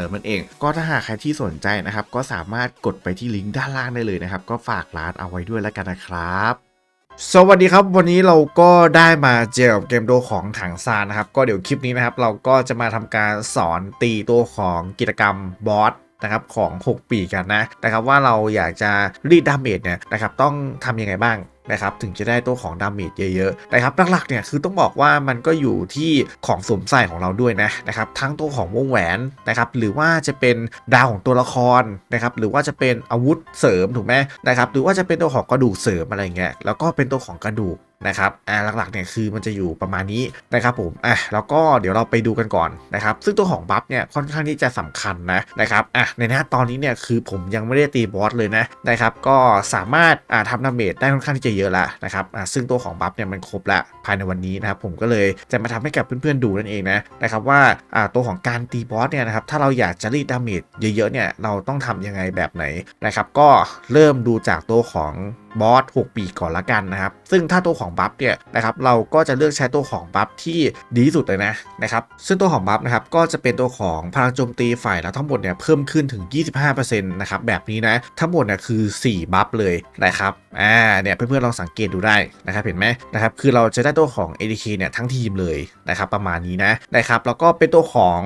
ิมนั่นเอง ก็ถ้าหากใครที่สนใจนะครับ ก็สามารถกดไปที่ลิงก์ด้านล่างได้เลยนะครับ ก็ฝากร้านเอาไว้ด้วยแล้วกันนะครับสวัสดีครับ วันนี้เราก็ได้มาเจอกับเกมโดของถังซานนะครับ ก็เดี๋ยวคลิปนี้นะครับ เราก็จะมาทำการสอนตีตัวของกิจกรรมบอสนะครับของ 6 ปีกันนะนะครับว่าเราอยากจะรีดดาเมจเนี่ยนะครับต้องทำยังไงบ้าง นะครับถึงจะได้ตัวของดาเมจเยอะๆนะครับหลักๆเนี่ยคือต้องบอกว่ามันก็อยู่ที่ของสวมใส่ของเราด้วยนะนะครับทั้งตัวของวงแหวนนะครับหรือว่าจะเป็นดาวของตัวละครนะครับหรือว่าจะเป็นอาวุธเสริมถูกไหมนะครับหรือว่าจะเป็นตัวของกระดูกเสริมอะไรเงี้ยแล้วก็เป็นตัวของกระดูก นะครับอ่าหลักๆเนี่ยคือมันจะอยู่ประมาณนี้นะครับผมอะแล้วก็เดี๋ยวเราไปดูกันก่อนนะครับ ซึ่งตัวของบัฟเนี่ยค่อนข้างที่จะสำคัญนะนะครับอะในหน้าตอนนี้เนี่ยคือผมยังไม่ได้ตีบอสเลยนะนะครับก็สามารถอ่าทำดาเมจได้ค่อนข้างที่จะเยอะแล้วนะครับอ่าซึ่งตัวของบัฟเนี่ยมันครบละภายในวันนี้นะครับผมก็เลยจะมาทำให้กับเพื่อนๆดูนั่นเองนะนะครับว่าอ่าตัวของการตีบอสเนี่ยนะครับถ้าเราอยากจะรีดดาเมจเยอะๆเนี่ยเราต้องทำยังไงแบบไหนนะครับก็เริ่มดูจากตัวของ บอส6ปีก่อนละกันนะครับ ซึ่งถ้าตัวของบัฟเนี่ยนะครับเราก็จะเลือกใช้ตัวของบัฟที่ดีที่สุดเลยนะนะครับซึ่งตัวของบัฟนะครับก็จะเป็นตัวของพลังโจมตีฝ่ายแล้วทั้งหมดเนี่ยเพิ่มขึ้นถึง 25%นะครับแบบนี้นะทั้งหมดเนี่ยคือ 4 บัฟเลยนะครับอ่าเนี่ยเพื่อนๆลองสังเกตดูได้นะครับเห็นไหมนะครับคือเราจะได้ตัวของ ADK เนี่ยทั้งทีมเลยนะครับประมาณนี้นะนะครับแล้วก็เป็นตัวของ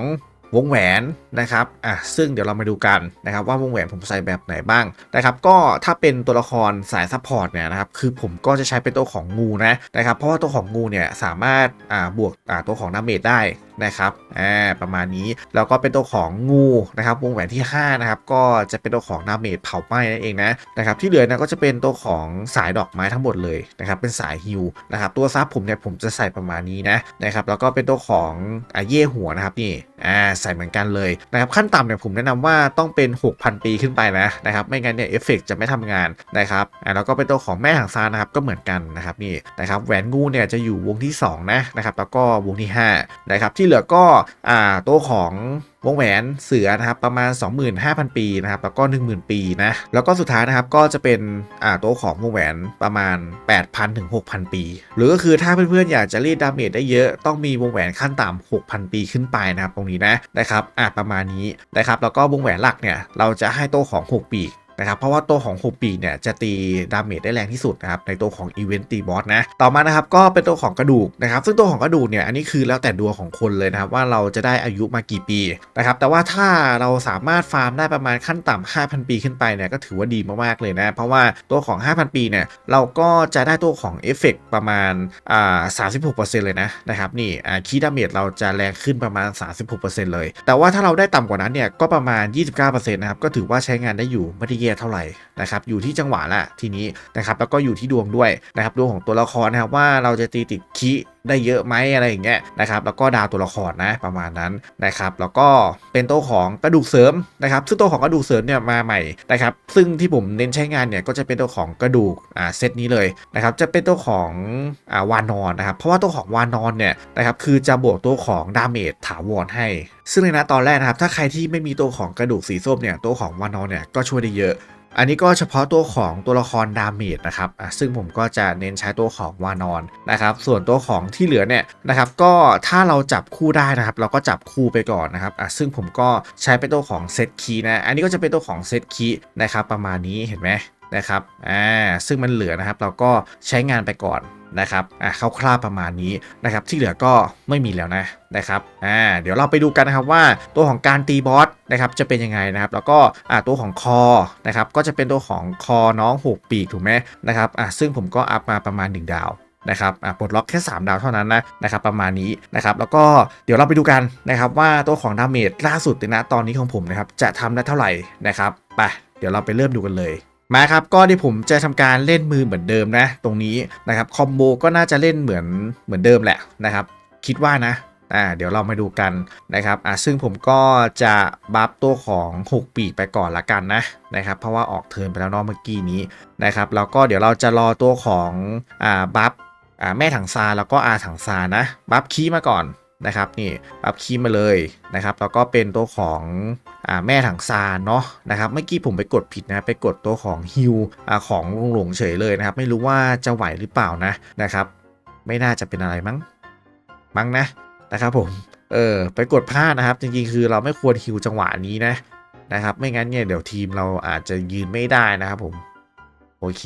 วงแหวนนะครับอะซึ่งเดี๋ยวเรามาดูกันนะครับว่าวงแหวนผมใส่แบบไหนบ้างนะครับก็ถ้าเป็นตัวละครสายซัพพอร์ตเนี่ยนะครับคือผมก็จะใช้เป็นตัวของงูนะนะครับเพราะว่าตัวของงูเนี่ยสามารถอ่าบวกอ่าตัวของดาเมจได้นะครับอ่าประมาณนี้แล้วก็เป็นตัวของงูนะครับวงแหวนที่5นะครับก็จะเป็นตัวของดาเมจเผาไหม้นั่นเองนะนะครับที่เหลือนะก็จะเป็นตัวของสายดอกไม้ทั้งหมดเลยนะครับเป็นสายฮิวนะครับตัวซับผมเนี่ยผมจะใส่ประมาณนี้นะนะครับแล้วก็เป็นตัวของอาเย่หัวนะครับนี่อ่าใส่เหมือนกันเลยนะครับขั้นต่ำเนี่ยผมแนะนำว่าต้องเป็น 6,000 ปีขึ้นไปนะนะครับไม่งั้นเนี่ยเอฟเฟกจะไม่ทำงานนะครับอ่าแล้วก็เป็นตัวของแม่หางซานนะครับก็เหมือนกันนะครับนี่นะครับแหวนงูเนี่ยจะอยู่วงที่2นะนะครับแล้วก็วงที่5นะครับที่ที่เหลือก็อ่าตัวของวงแหวนเสือนะครับประมาณ 25,000 ปีนะครับแล้วก็ 10,000 ปีนะแล้วก็สุดท้ายนะครับก็จะเป็นอ่าตัวของวงแหวนประมาณ 8,000ถึง6,000 ปี หรือก็คือถ้าเพื่อนๆอยากจะรีดดาเมจได้เยอะต้องมีวงแหวนขั้นต่ำ6,000 ปีขึ้นไปนะครับตรงนี้นะนะครับอ่าประมาณนี้นะครับแล้วก็วงแหวนหลักเนี่ยเราจะให้ตัวของ 6 ปี นะครับเพราะว่าตัวของ6ปีเนี่ยจะตีดาเมจได้แรงที่สุดนะครับในตัวของอีเวนต์ตีบอสนะต่อมานะครับก็เป็นตัวของกระดูกนะครับซึ่งตัวของกระดูกเนี่ยอันนี้คือแล้วแต่ดวงของคนเลยนะครับว่าเราจะได้อายุมากี่ปีนะครับแต่ว่าถ้าเราสามารถฟาร์มได้ประมาณขั้นต่ำ5,000 ปีขึ้นไปเนี่ยก็ถือว่าดีมากๆเลยนะเพราะว่าตัวของ 5,000 ปีเนี่ยเราก็จะได้ตัวของเอฟเฟกประมาณอ่า36%เลยนะนะครับนี่อ่าคีดาเมจเราจะแรงขึ้นประมาณ 36%เลย แต่ว่าถ้าเราได้ต่ำกว่านั้นเนี่ยก็ประมาณ 29%นะครับก็ถือว่าใช้งานได้อยู่ไม่ได้แย่เท่าไหร่นะครับอยู่ที่จังหวะและทีนี้นะครับแล้วก็อยู่ที่ดวงด้วยนะครับดวงของตัวละครนะครับว่าเราจะตีติดคี ได้เยอะไหมอะไรอย่างเงี้ยนะครับแล้วก็ดาวตัวละครนะประมาณนั้นนะครับแล้วก็เป็นตัวของกระดูกเสริมนะครับซึ่งตัวของกระดูกเสริมเนี่ยมาใหม่นะครับซึ่งที่ผมเน้นใช้งานเนี่ยก็จะเป็นตัวของกระดูกอ่าเซตนี้เลยนะครับจะเป็นตัวของอ่าวานอนนะครับเพราะว่าตัวของวานอนเนี่ยนะครับคือจะบวกตัวของดาเมจถาวรให้ซึ่งในนะตอนแรกนะครับถ้าใครที่ไม่มีตัวของกระดูกสีส้มเนี่ยตัวของวานอนเนี่ยก็ช่วยได้เยอะ อันนี้ก็เฉพาะตัวของตัวละครดาเมจนะครับอะซึ่งผมก็จะเน้นใช้ตัวของวานอนนะครับ ส่วนตัวของที่เหลือเนี่ยนะครับ ก็ถ้าเราจับคู่ได้นะครับ เราก็จับคู่ไปก่อนนะครับอะซึ่งผมก็ใช้เป็นตัวของเซตคีย์นะ อันนี้ก็จะเป็นตัวของเซตคีย์นะครับประมาณนี้เห็นไหม นะครับอ่าซึ่งมันเหลือนะครับเราก็ใช้งานไปก่อนนะครับอะคร่าวๆประมาณนี้นะครับที่เหลือก็ไม่มีแล้วนะนะครับอ่าเดี๋ยวเราไปดูกันนะครับว่าตัวของการตีบอสนะครับจะเป็นยังไงนะครับ แล้วก็อ่าตัวของคอนะครับก็จะเป็นตัวของคอน้องหกปีกถูกไหมนะครับอะซึ่งผมก็อัพมาประมาณ 1 ดาวนะครับอะปลดล็อกแค่ 3 ดาวเท่านั้นนะนะครับประมาณนี้นะครับแล้วก็เดี๋ยวเราไปดูกันนะครับว่าตัวของดาเมจล่าสุดในนะตอนนี้ของผมนะครับจะทำได้เท่าไหร่นะครับไปเดี๋ยวเราไปเริ่มดูกันเลย มาครับก็ที่ผมจะทำการเล่นมือเหมือนเดิมนะ ตรงนี้นะครับคอมโบก็น่าจะเล่นเหมือนเหมือนเดิมแหละนะครับ คิดว่านะอ่าเดี๋ยวเรามาดูกันนะครับอ่าซึ่งผมก็จะบัฟตัวของ6ปีกไปก่อนละกันนะนะครับเพราะว่าออกเทิร์นไปแล้วเนอกเมื่อกี้นี้นะครับแล้วก็เดี๋ยวเราจะรอตัวของอ่าบัฟอ่าแม่ถังซาแล้วก็อาถังซานะบัฟคีมาก่อน นะครับนี่บัฟคีมาเลยนะครับแล้วก็เป็นตัวของอแม่ถังซานเนาะนะครับเมื่อกี้ผมไปกดผิดนะไปกดตัวของฮิวของลงหลงเฉยเลยนะครับ ไม่รู้ว่าจะไหวหรือเปล่านะนะครับไม่น่าจะเป็นอะไรมั้งมั้งนะนะครับผมเออไปกดพลาดนะครับ จริงๆ คือเราไม่ควรฮิวจังหวะนี้นะนะครับไม่งั้นเนี่ยเดี๋ยวทีมเราอาจจะยืนไม่ได้นะครับผมโอเค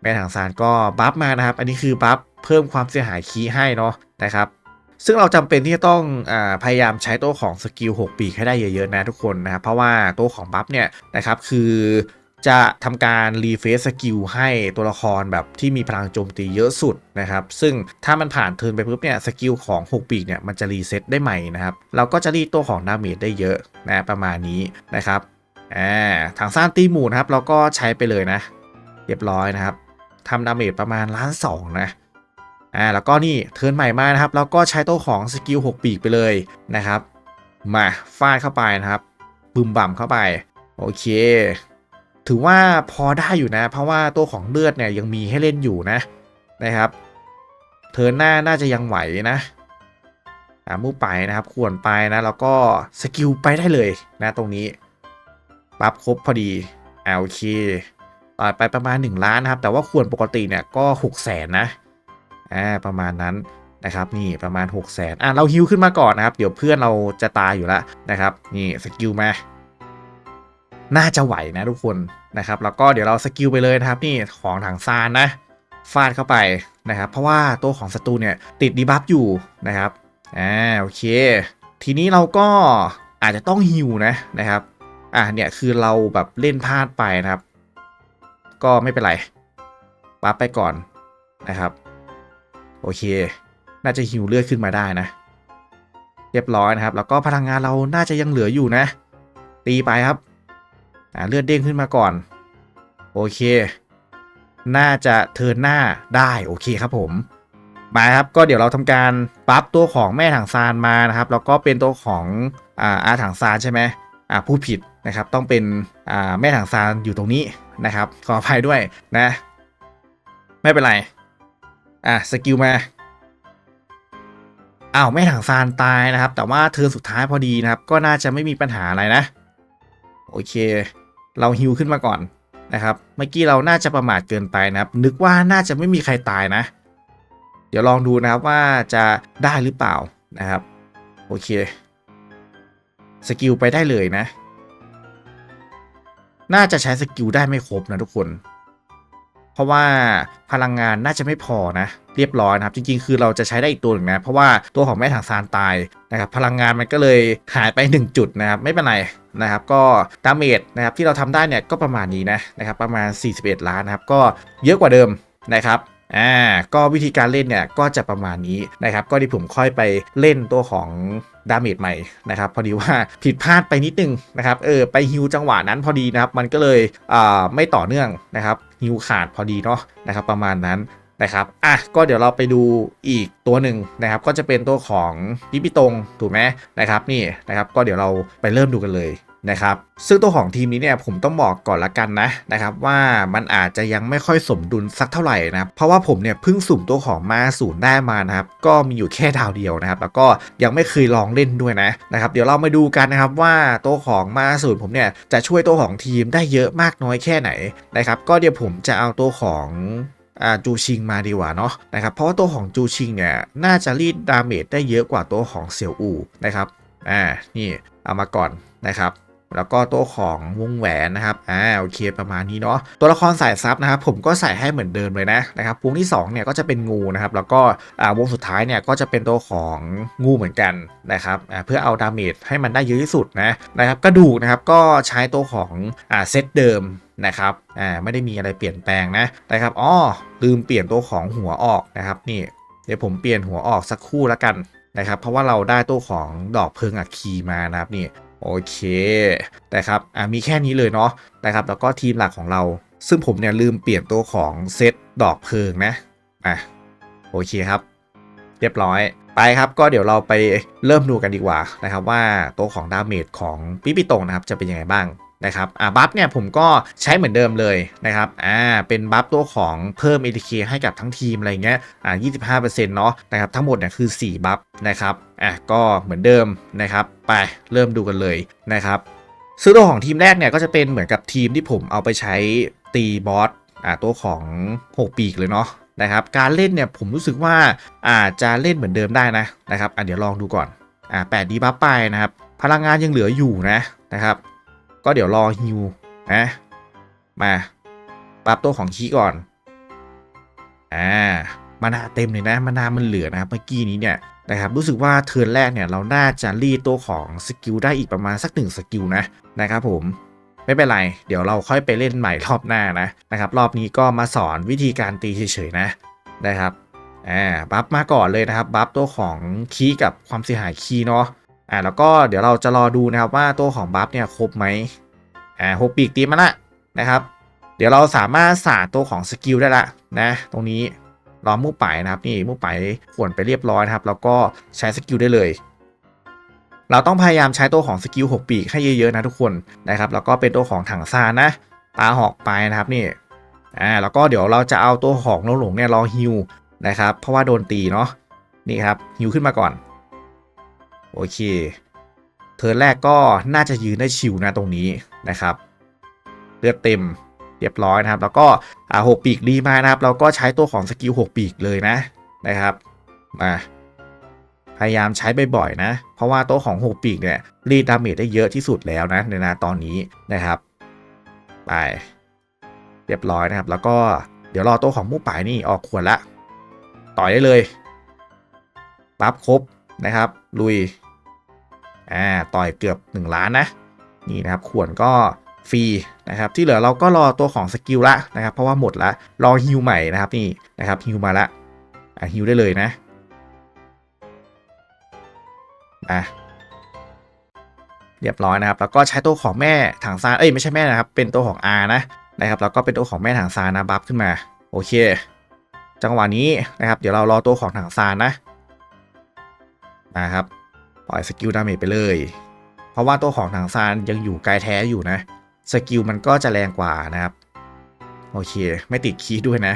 แม่ถังซานก็บัฟมานะครับ อันนี้คือบัฟเพิ่มความเสียหายคีให้เนาะนะครับ ซึ่งเราจำเป็นที่จะต้องอพยายามใช้ตัวของสกิล 6 ปีให้ได้เยอะๆนะทุกคนนะครับ เพราะว่าตัวของบัฟเนี่ยนะครับคือจะทำการรีเฟซสกิลให้ตัวละครแบบที่มีพลังโจมตีเยอะสุดนะครับ ซึ่งถ้ามันผ่านเทินไปปุ๊บเนี่ยสกิลของ 6 ปีเนี่ยมันจะรีเซ็ตได้ใหม่นะครับ เราก็จะรีตัวของดาเมจได้เยอะนะประมาณนี้นะครับอ่าทางสร้างตีหมูนะครับ เราก็ใช้ไปเลยนะ เรียบร้อยนะครับทำดาเมจประมาณล้านสองนะ อ่าแล้วก็นี่เทิร์นใหม่มานะครับแล้วก็ใช้ตัวของสกิล6 ปีกไปเลยนะครับ มาฟาดเข้าไปนะครับบึมบ่ำเข้าไป โอเค ถือว่าพอได้อยู่นะ เพราะว่าตัวของเลือดเนี่ยยังมีให้เล่นอยู่นะนะครับ เทิร์นหน้าน่าจะยังไหวนะอ่ามู่ไปนะครับควรไปนะแล้วก็สกิลไปได้เลยนะตรงนี้ปั๊บครบพอดีอ่าโอเคต่อไปประมาณ 1 ล้านนะครับ แต่ว่าควรปกติเนี่ยก็6 0แสนนะ อ่าประมาณนั้นนะครับนี่ประมาณ6 0แสนอะเราฮิวขึ้นมาก่อนนะครับ เดี๋ยวเพื่อนเราจะตายอยู่แล้วนะครับ นี่สกิลมาน่าจะไหวนะทุกคนนะครับแล้วก็เดี๋ยวเราสกิลไปเลยนะครับ นี่ของถังซานนะฟาดเข้าไปนะครับ เพราะว่าตัวของศัตรูเนี่ยติดดีบัฟอยู่นะครับอ่าโอเค ทีนี้เราก็อาจจะต้องฮิวนะนะครับอ่าเนี่ยคือเราแบบเล่นพลาดไปนะครับ ก็ไม่เป็นไรปั๊บไปก่อนนะครับ โอเค น่าจะหิวเลือดขึ้นมาได้นะ เรียบร้อยนะครับ แล้วก็พลังงานเราน่าจะยังเหลืออยู่นะ ตีไปครับอ่าเลือดเด้งขึ้นมาก่อน โอเค น่าจะเทินหน้าได้โอเคครับผม มาครับก็เดี๋ยวเราทำการปั๊บตัวของแม่ถังซานมานะครับ แล้วก็เป็นตัวของอ่าอาถังซานใช่ไหมอ่าผู้ผิดนะครับต้องเป็นอ่าแม่ถังซานอยู่ตรงนี้นะครับ ขออภัยด้วยนะ ไม่เป็นไร อะสกิลมาอ้าวแม่ถังซานตายนะครับ แต่ว่าเทิร์นสุดท้ายพอดีนะครับ ก็น่าจะไม่มีปัญหาอะไรนะ โอเค เราฮิวขึ้นมาก่อนนะครับ เมื่อกี้เราน่าจะประมาทเกินไปนะครับ นึกว่าน่าจะไม่มีใครตายนะ เดี๋ยวลองดูนะครับว่าจะได้หรือเปล่านะครับ โอเค สกิลไปได้เลยนะ น่าจะใช้สกิลได้ไม่ครบนะทุกคน เพราะว่าพลังงานน่าจะไม่พอนะ เรียบร้อยนะครับ จริง ๆ คือเราจะใช้ได้อีกตัวหนึ่งนะ เพราะว่าตัวของแม่ถังซานตายนะครับพลังงานมันก็เลยหายไป 1 จุดนะครับ ไม่เป็นไรนะครับ ก็ดาเมจนะครับที่เราทำได้เนี่ยก็ประมาณนี้นะนะครับประมาณ 41 ล้านนะครับ ก็เยอะกว่าเดิมนะครับอ่าก็วิธีการเล่นเนี่ยก็จะประมาณนี้นะครับ ก็ที่ผมค่อยไปเล่นตัวของดาเมจใหม่นะครับ พอดีว่าผิดพลาดไปนิดนึงนะครับ เออไปฮิวจังหวะนั้นพอดีนะครับ มันก็เลยอ่าไม่ต่อเนื่องนะครับ ฮิวขาดพอดีเนาะนะครับประมาณนั้นนะครับอะก็เดี๋ยวเราไปดูอีกตัวหนึ่งนะครับ ก็จะเป็นตัวของปิปิตงถูกไหมนะครับนี่นะครับก็เดี๋ยวเราไปเริ่มดูกันเลย นะครับซึ่งตัวของทีมนี้เนี่ยผมต้องบอกก่อนละกันนะนะครับว่ามันอาจจะยังไม่ค่อยสมดุลสักเท่าไหร่นะครับเพราะว่าผมเนี่ยเพิ่งสุ่มตัวของมาศูนย์ได้มานะครับก็มีอยู่แค่ดาวเดียวนะครับแล้วก็ยังไม่เคยลองเล่นด้วยนะนะครับเดี๋ยวเรามาดูกันนะครับว่าตัวของมาศูนย์ผมเนี่ยจะช่วยตัวของทีมได้เยอะมากน้อยแค่ไหนนะครับก็เดี๋ยวผมจะเอาตัวของจูชิงมาดีกว่าเนาะนะครับเพราะว่าตัวของจูชิงเนี่ยน่าจะรีดดาเมจได้เยอะกว่าตัวของเซียวอูนะครับอ่านี่เอามาก่อนนะครับ แล้วก็ตัวของวงแหวนนะครับอ่าโอเคประมาณนี้เนาะตัวละครสายซับนะครับผมก็ใส่ให้เหมือนเดิมเลยนะนะครับวงที่2เนี่ยก็จะเป็นงูนะครับแล้วก็อ่าวงสุดท้ายเนี่ยก็จะเป็นตัวของงูเหมือนกันนะครับอ่าเพื่อเอาดาเมจให้มันได้เยอะที่สุดนะนะครับกระดูกนะครับก็ใช้ตัวของอ่าเซตเดิมนะครับ อ่า ไม่ได้มีอะไรเปลี่ยนแปลงนะ นะครับอ๋อลืมเปลี่ยนตัวของหัวออกนะครับ นี่ เดี๋ยวผมเปลี่ยนหัวออกสักคู่แล้วกันนะครับ เพราะว่าเราได้ตัวของดอกเพลิงอัคคีมานะครับนี่ โอเคนะครับอ่ามีแค่นี้เลยเนาะนะครับแล้วก็ทีมหลักของเรา ซึ่งผมเนี่ยลืมเปลี่ยนตัวของเซตดอกเพลิงนะอะโอเคครับ เรียบร้อยไปครับก็เดี๋ยวเราไปเริ่มดูกันดีกว่านะครับว่าตัวของดาเมจของปิปิโตงนะครับจะเป็นยังไงบ้าง นะครับอ่าบัฟเนี่ยผมก็ใช้เหมือนเดิมเลยนะครับอ่าเป็นบัฟตัวของเพิ่ม ATK ให้กับทั้งทีมอะไรเงี้ยอ่า25%เนาะนะครับทั้งหมดเนี่ยคือ 4 บัฟนะครับอะก็เหมือนเดิมนะครับไปเริ่มดูกันเลยนะครับซึ่งตัวของทีมแรกเนี่ยก็จะเป็นเหมือนกับทีมที่ผมเอาไปใช้ตีบอสอ่าตัวของหกปีกเลยเนาะนะครับการเล่นเนี่ยผมรู้สึกว่าอาจจะเล่นเหมือนเดิมได้นะนะครับอะเดี๋ยวลองดูก่อนอ่าแปดดีบัฟไปนะครับพลังงานยังเหลืออยู่นะนะครับ ก็เดี๋ยวรอฮิวนะมาบัฟตัวของคีก่อน อ่า มานาเต็มเลยนะมานามันเหลือนะครับเมื่อกี้นี้เนี่ยนะครับรู้สึกว่าเทิร์นแรกเนี่ยเราน่าจะรีดตัวของสกิลได้อีกประมาณสักหนึ่งสกิลนะนะครับผมไม่เป็นไร เดี๋ยวเราค่อยไปเล่นใหม่รอบหน้านะนะครับ รอบนี้ก็มาสอนวิธีการตีเฉยๆนะนะครับอ่าบัฟมาก่อนเลยนะครับ บัฟตัวของคีกับความเสียหายคีเนาะ อ่าแล้วก็เดี๋ยวเราจะรอดูนะครับว่าตัวของบัฟเนี่ยครบไหมอ่าหกปีกตีมาละนะครับ เดี๋ยวเราสามารถสาดตัวของสกิลได้ละนะตรงนี้รอมู่ไปนะครับนี่มู่ไปขวนไปเรียบร้อยนะครับ แล้วก็ใช้สกิลได้เลย เราต้องพยายามใช้ตัวของสกิล6ปีกให้เยอะๆนะทุกคนนะครับ แล้วก็เป็นตัวของถังซานนะปลาหอกไปนะครับนี่อ่าแล้วก็เดี๋ยวเราจะเอาตัวของหลงๆเนี่ยรอฮิวนะครับ เพราะว่าโดนตีเนาะนี่ครับฮิวขึ้นมาก่อน โอเค เทิร์นแรกก็น่าจะยืนได้ชิวนะตรงนี้นะครับ เลือดเต็มเรียบร้อยนะครับ แล้วก็อ่าหกปีกรีมานะครับ เราก็ใช้ตัวของสกิล6ปีกเลยนะนะครับมาพยายามใช้บ่อยๆนะ เพราะว่าโต๊ะของ6ปีกเนี่ยรีดดาเมจได้เยอะที่สุดแล้วนะในนาตอนนี้นะครับ ไป เรียบร้อยนะครับ แล้วก็เดี๋ยวรอโต๊ะของมู่ป่ายนี่ออกขวดละ ต่อยได้เลยปั๊บครบนะครับ ลุย อ่าต่อยเกือบ 1 ล้านนะนี่นะครับขวดก็ฟรีนะครับที่เหลือเราก็รอตัวของสกิลละนะครับเพราะว่าหมดละรอฮิวใหม่นะครับนี่นะครับฮิวมาละอะฮิวได้เลยนะอะเรียบร้อยนะครับ แล้วก็ใช้ตัวของแม่ถังซานเอ้ยไม่ใช่แม่นะครับ เป็นตัวของ R นะนะครับแล้วก็เป็นตัวของแม่ถังซานนะบัฟขึ้นมาโอเค จังหวะนี้นะครับ เดี๋ยวเรารอตัวของถังซานนะมาครับ ปล่อยสกิลดาเมจไปเลย เพราะว่าตัวของถังซานยังอยู่ไกลแท้อยู่นะ สกิลมันก็จะแรงกว่านะครับ โอเค ไม่ติดคีย์ด้วยนะ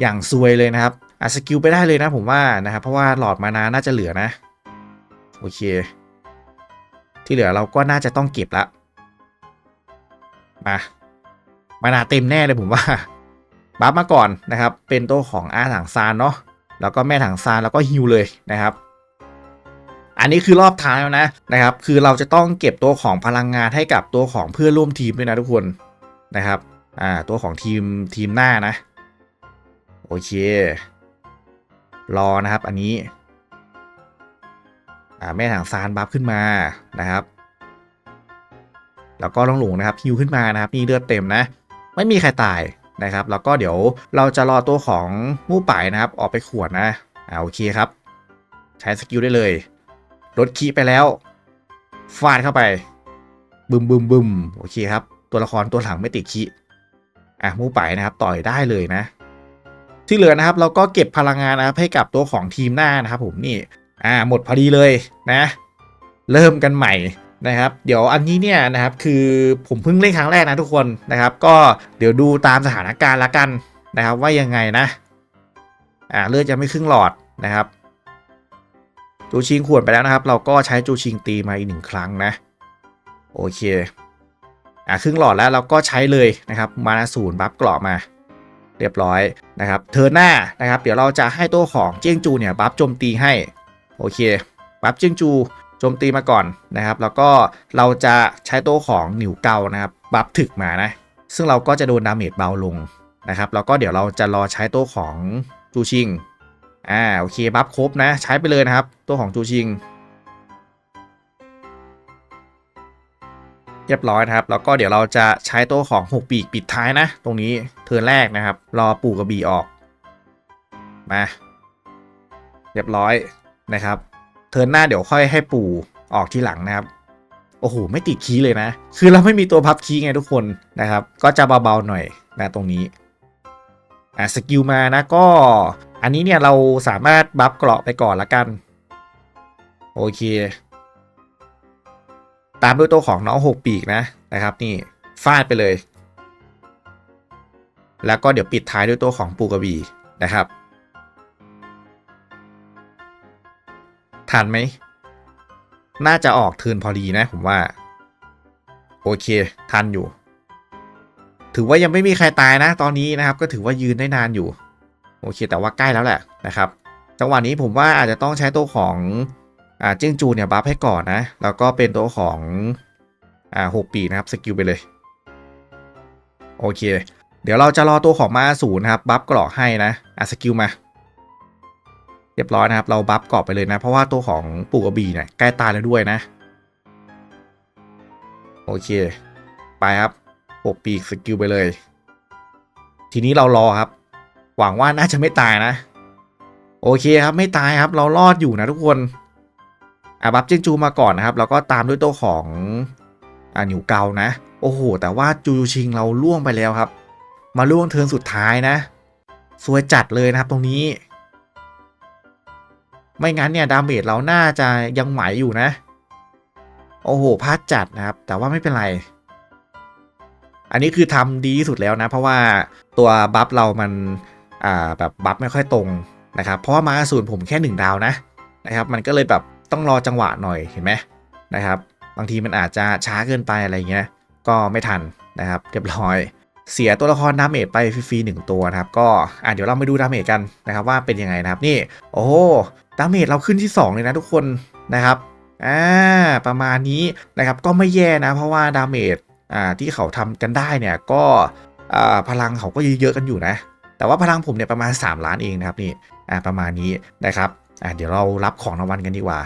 อย่างซวยเลยนะครับอะสกิลไปได้เลยนะผมว่านะครับ เพราะว่าหลอดมานาน่าจะเหลือนะ โอเค ที่เหลือเราก็น่าจะต้องเก็บละ มามานาเต็มแน่เลยผมว่าบัฟมาก่อนนะครับ เป็นตัวของอาถังซานเนาะแล้วก็แม่ถังซานแล้วก็ฮิวเลยนะครับ อันนี้คือรอบท้ายแล้วนะนะครับ คือเราจะต้องเก็บตัวของพลังงานให้กับตัวของเพื่อนร่วมทีมด้วยนะทุกคนนะครับ อ่า ตัวของทีมทีมหน้านะ โอเค รอนะครับ อันนี้ อ่า แม่ถังซานบัฟขึ้นมานะครับ แล้วก็น้องหลงนะครับฮิวขึ้นมานะครับ นี่เลือดเต็มนะ ไม่มีใครตายนะครับ แล้วก็เดี๋ยวเราจะรอตัวของมู่ป่ายนะครับ ออกไปขวดนะ อ่า โอเคครับ ใช้สกิลได้เลย ลดคีย์ไปแล้ว ฟาดเข้าไป บึมบึมบึมโอเคครับ ตัวละครตัวหลังไม่ติดคีย์อะมู่ป่ายนะครับ ต่อยได้เลยนะ ที่เหลือนะครับ เราก็เก็บพลังงานนะครับ ให้กับตัวของทีมหน้านะครับ ผมนี่ อ่า หมดพอดีเลยนะ เริ่มกันใหม่นะครับ เดี๋ยวอันนี้เนี่ยนะครับ คือผมเพิ่งเล่นครั้งแรกนะทุกคนนะครับ ก็เดี๋ยวดูตามสถานการณ์ละกันนะครับ ว่ายังไงนะ อ่าเลือดจะไม่ครึ่งหลอดนะครับ จูชิงขวนไปแล้วนะครับ เราก็ใช้จูชิงตีมาอีกหนึ่งครั้งนะ โอเค อ่าครึ่งหลอดแล้วเราก็ใช้เลยนะครับ มานาศูนย์บัฟกราะมา เรียบร้อยนะครับเทอร์หน้านะครับ เดี๋ยวเราจะให้ตัวของเจียงจูเนี่ยบัฟโจมตีให้ โอเค บัฟเจียงจูโจมตีมาก่อนนะครับ แล้วก็เราจะใช้ตัวของหนิวเกานะครับ บัฟถึกมานะ ซึ่งเราก็จะโดนดาเมจเบาลงนะครับ แล้วก็เดี๋ยวเราจะรอใช้ตัวของจูชิง อ่าโอเคบัฟครบนะใช้ไปเลยนะครับ ตัวของจูชิง เรียบร้อยนะครับ แล้วก็เดี๋ยวเราจะใช้ตัวของ 6 ปีกปิดท้ายนะ ตรงนี้เทิร์นแรกนะครับ รอปู่กระบี่ออกมาเรียบร้อยนะครับ เทิร์นหน้าเดี๋ยวค่อยให้ปู่ออกที่หลังนะครับโอ้โหไม่ติดคีย์เลยนะ คือเราไม่มีตัวพับคีย์ไงทุกคนนะครับ ก็จะเบาๆหน่อยนะตรงนี้อะสกิลมานะก็ อันนี้เนี่ยเราสามารถบัฟเกราะไปก่อนละกัน โอเค ตามด้วยตัวของน้องหกปีกนะนะครับ นี่ฟาดไปเลย แล้วก็เดี๋ยวปิดท้ายด้วยตัวของปูกระบีนะครับทันไหม น่าจะออกทิร์นพอดีนะผมว่า โอเค ทันอยู่ ถือว่ายังไม่มีใครตายนะ ตอนนี้นะครับ ก็ถือว่ายืนได้นานอยู่ โอเค แต่ว่าใกล้แล้วแหละนะครับจังหวะนี้ผมว่าอาจจะต้องใช้ตัวของอ่าจิ้งจูเนี่ยบัฟให้ก่อนนะแล้วก็เป็นตัวของอ่าหกปีนะครับสกิลไปเลยโอเค เดี๋ยวเราจะรอตัวของมาศูนย์นะครับบัฟกรอกให้นะอะสกิลมาเรียบร้อยนะครับเราบัฟกรอบไปเลยนะ เพราะว่าตัวของปู่กระบี่เนี่ยใกล้ตายแล้วด้วยนะ โอเค ไปครับปกปีกสกิลไปเลย ทีนี้เรารอครับ หวังว่าน่าจะไม่ตายนะ โอเคครับไม่ตายครับ เรารอดอยู่นะทุกคนอะบัฟจิงจูมาก่อนนะครับ แล้วก็ตามด้วยตัวของอ่าหนิวเกานะ โอ้โห แต่ว่าจูจูชิงเราล่วงไปแล้วครับ มาล่วงเทินสุดท้ายนะสวยจัดเลยนะครับตรงนี้ ไม่งั้นเนี่ยดาเมจเราน่าจะยังไหวอยู่นะ โอ้โหพลาดจัดนะครับ แต่ว่าไม่เป็นไร อันนี้คือทำดีที่สุดแล้วนะ เพราะว่าตัวบัฟเรามัน อ่าแบบบัฟไม่ค่อยตรงนะครับเพราะว่ามาศูนผมแค่ 1 ดาวนะนะครับมันก็เลยแบบต้องรอจังหวะหน่อยเห็นไหมนะครับบางทีมันอาจจะช้าเกินไปอะไรเงี้ยก็ไม่ทันนะครับเรียบร้อย เสียตัวละครดาเมจไปฟรีๆหนึ่งตัวนะครับก็อะเดี๋ยวเรามาดูดาเมจกันนะครับว่าเป็นยังไงนะครับนี่โอ้โดาเมจเราขึ้นที่ 2 เลยนะทุกคนนะครับอ่าประมาณนี้นะครับก็ไม่แย่นะ เพราะว่าดาเมจอ่าที่เขาทำกันได้เนี่ยก็อ่าพลังเขาก็เยอะๆกันอยู่นะ แต่ว่าพลังผมเนี่ยประมาณ 3 ล้านเองนะครับนี่อ่าประมาณนี้นะครับอ่าเดี๋ยวเรารับของรางวัลกันดีกว่า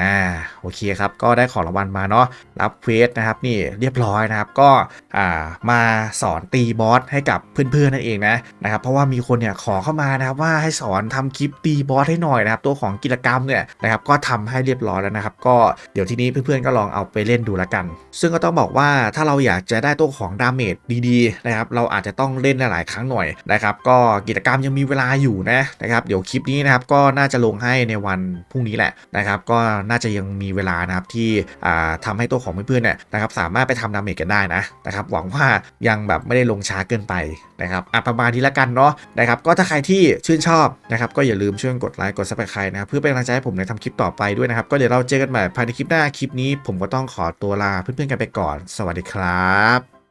อ่าโอเคครับก็ได้ของรางวัลมาเนาะรับเควสนะครับนี่เรียบร้อยนะครับก็อ่ามาสอนตีบอสให้กับเพื่อนๆนั่นเองนะนะครับเพราะว่ามีคนเนี่ยขอเข้ามานะครับว่าให้สอนทำคลิปตีบอสให้หน่อยนะครับตัวของกิจกรรมเนี่ยนะครับก็ทำให้เรียบร้อยแล้วนะครับ ก็เดี๋ยวทีนี้เพื่อนๆก็ลองเอาไปเล่นดูละกัน ซึ่งก็ต้องบอกว่าถ้าเราอยากจะได้ตัวของดาเมจดีๆนะครับเราอาจจะต้องเล่นหลายๆครั้งหน่อยนะครับก็กิจกรรมยังมีเวลาอยู่นะนะครับเดี๋ยวคลิปนี้นะครับก็น่าจะลงให้ในวันพรุ่งนี้แหละนะครับก็น่าจะยังมีเวลานะครับที่อ่าทำให้ตัวของเพื่อนๆเนี่ยนะครับสามารถไปทำดาเมจกันได้นะนะครับหวังว่ายังแบบไม่ได้ลงช้าเกินไปนะครับอะประมาณนี้ละกันเนาะนะครับก็ถ้าใครที่ชื่นชอบนะครับก็อย่าลืมช่วยกดไลค์กดซับสไครต์นะครับเพื่อเป็นกำลังใจให้ผมในทำคลิปต่อไปด้วยนะครับก็เดี๋ยวเราเจอกันใหม่ภายในคลิปหน้าคลิปนี้ ผมก็ต้องขอตัวลาเพื่อนๆกันไปก่อน สวัสดีครับ